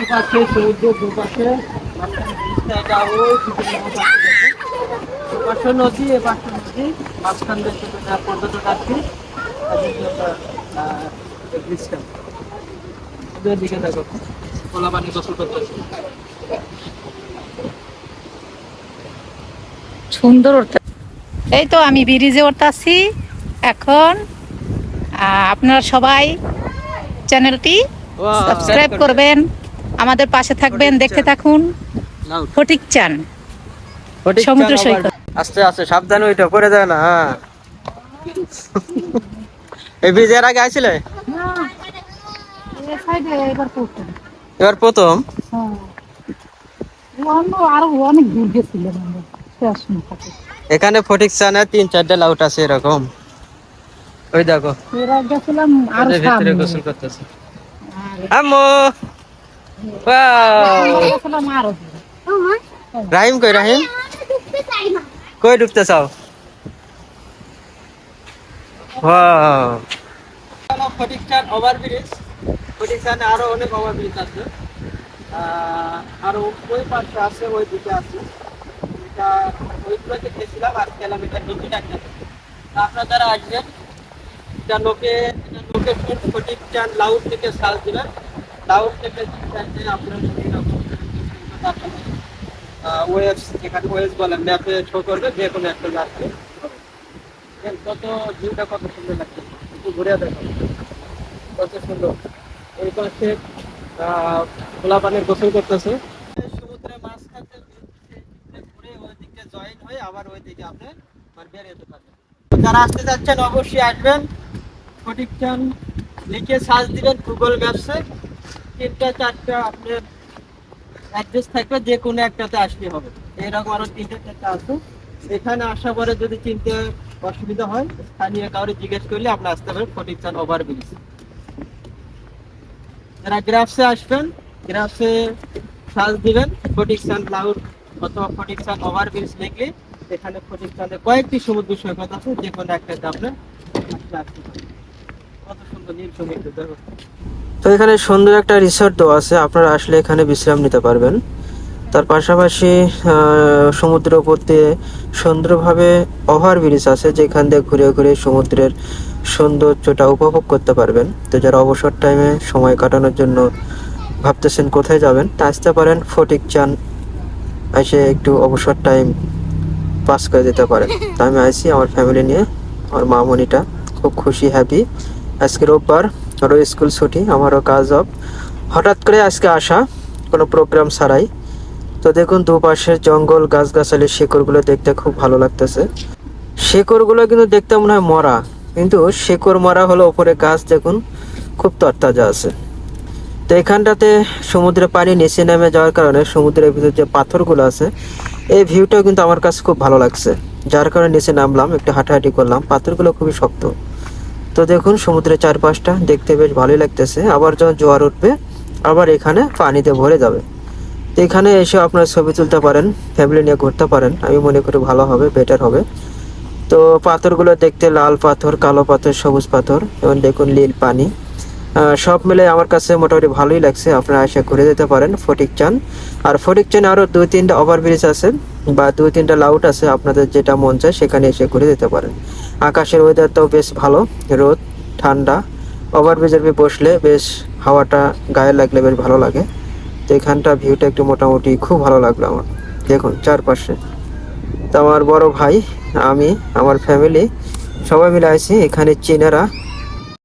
দুপাশে সমুদ্র দুপাশে নদী এ পাশে নদী মাঝখান দিয়ে পর্যটক আসছে তাদের জন্য আহ, এই ব্রিজটা ওদের দিকে দেখো। খোলা পানি গোসল করতেছে সুন্দর এই তো আমি ব্রিজে উঠতেছি এখন। আপনারা সবাই চ্যানেলটি সাবস্ক্রাইব করবেন। আমাদের পাশে থাকবেন দেখতে থাকুন। ফটিক চান। সমুদ্র সৈকত। আস্তে আস্তে সাবধানে ওইটা পড়ে যায় না হ্যাঁ। এই ব্রিজের আগে আইছিলে? এবার প্রথম? এখানে ফটিক চানে তিন চারটে লাউট আছে এরকম। ওই দেখো। আম্মু Wow! গেছিলাম আরও দূরে। রাহিম কই রাহিম কই ঢুকতে চাও ফটিকচান ওভারব্রিজ ফটিকচানে আরও অনেক ওভারব্রিজ আছে। আহ, ওই পাশে আছে ওই দিকে আছে। এটা ওইগুলোতে গেছিলাম আর গেলাম এটা নতুন একটা আপনারা যারা আসবেন এটা লোকে এটা লোকেশন ফটিকচান লাউড থেকে সার্চ দিবেন লাউড থেকে চাইলে আপনারা যদি ওয়েবস এখানে ওয়েবস বলে ম্যাপে শো যে কোনো একটা কত কত সুন্দর লাগছে ঘুরে কত সুন্দর। পানির গোসল করতেছে। সমুদ্রে মাছ খাতে ঘুরে ওই দিকে জয়েন হয়ে আবার ওই দিকে আপনি পারবেন। যারা আসতে যাচ্ছেন, অবশ্যই আসবেন। ফটিক চান লিখে সার্চ দিবেন গুগল ম্যাপসে তিনটা, চারটা আপনার অ্যাড্রেস থাকবে, যে কোনো একটাতে আসলে হবে। এরকম আরও তিনটে, চারটা আছে। এখানে আসা পরে যদি চিনতে অসুবিধা হয়, স্থানীয় কাউরে জিজ্ঞেস করলে আপনি আসতে পারেন ফটিক চান ওভার ব্রিজ যারা গ্রাফসে আসবেন গ্রাফসে সার্চ দিবেন ফটিক চান লাউর অথবা ফটিক চান ওভার ব্রিজ লিখলে এখানে ফটিক চাঁদে কয়েকটি সমুদ্র সৈকত আছে, যে কোনো একটাতে আপনার আসতে পারেন। কত সুন্দর নীল সমুদ্র দেখো। তো এখানে সুন্দর একটা রিসোর্ট দেওয়া আছে আপনারা আসলে এখানে বিশ্রাম নিতে পারবেন। তার পাশাপাশি আহ, সমুদ্রের উপর সুন্দরভাবে ওভার ব্রিজ আছে যেখান দিয়ে ঘুরে ঘুরে সমুদ্রের সৌন্দর্যটা উপভোগ করতে পারবেন। তো যারা অবসর টাইমে সময় কাটানোর জন্য ভাবতেছেন কোথায় যাবেন তা আসতে পারেন ফটিক চান এসে একটু অবসর টাইম পাস করে দিতে পারেন। তো আমি আইসি আমার ফ্যামিলি নিয়ে আমার মামনিটা খুব খুশি হ্যাপি আজকে রোববার আরও স্কুল ছুটি, আমারও কাজ অফ হঠাৎ করে আজকে আসা, কোনো প্রোগ্রাম ছাড়াই। তো দেখুন, দুপাশের জঙ্গল, গাছগাছালি, শেকড়গুলো দেখতে খুব ভালো লাগতেছে। শেকড়গুলো কিন্তু দেখতে মনে হয় মরা, কিন্তু শেকড় মরা হলো ওপরে গাছ, দেখুন, খুব তরতাজা আছে। তো এখানটাতে সমুদ্রের পানি নিচে নেমে যাওয়ার কারণে সমুদ্রের ভিতরে যে পাথরগুলো আছে, এই ভিউটাও কিন্তু আমার কাছে খুব ভালো লাগছে। যার কারণে নিচে নামলাম, একটু হাঁটাহাঁটি করলাম, পাথরগুলো খুবই শক্ত। তো দেখুন, সমুদ্রের চারপাশটা দেখতে বেশ ভালোই লাগতেছে। আবার যখন জোয়ার উঠবে, আবার এখানে পানিতে ভরে যাবে। তো এখানে এসে আপনার ছবি তুলতে পারেন ফ্যামিলি নিয়ে ঘুরতে পারেন। আমি মনে করি ভালো হবে বেটার হবে। তো পাথরগুলো দেখতে লাল পাথর, কালো পাথর, সবুজ পাথর, এবং দেখুন নীল পানি। সব মিলে আমার কাছে মোটামুটি ভালোই লাগছে। আপনারা এসে ঘুরে যেতে পারেন ফটিক চান। আর ফটিক চান আরও দুই তিনটা ওভারব্রিজ আছে বা দুই তিনটা লাউট আছে, আপনাদের যেটা মন চায় সেখানে এসে ঘুরে যেতে পারেন। আকাশের ওয়েদারটাও বেশ ভালো, রোদ, ঠান্ডা। ওভারব্রিজের বসলে বেশ হাওয়াটা গায়ে লাগলে বেশ ভালো লাগে। তো এখানটা ভিউটা একটু মোটামুটি খুব ভালো লাগল আমার। দেখুন, চারপাশে। তো আমার বড় ভাই, আমি, আমার ফ্যামিলি সবাই মিলে আছি এখানে চীনারা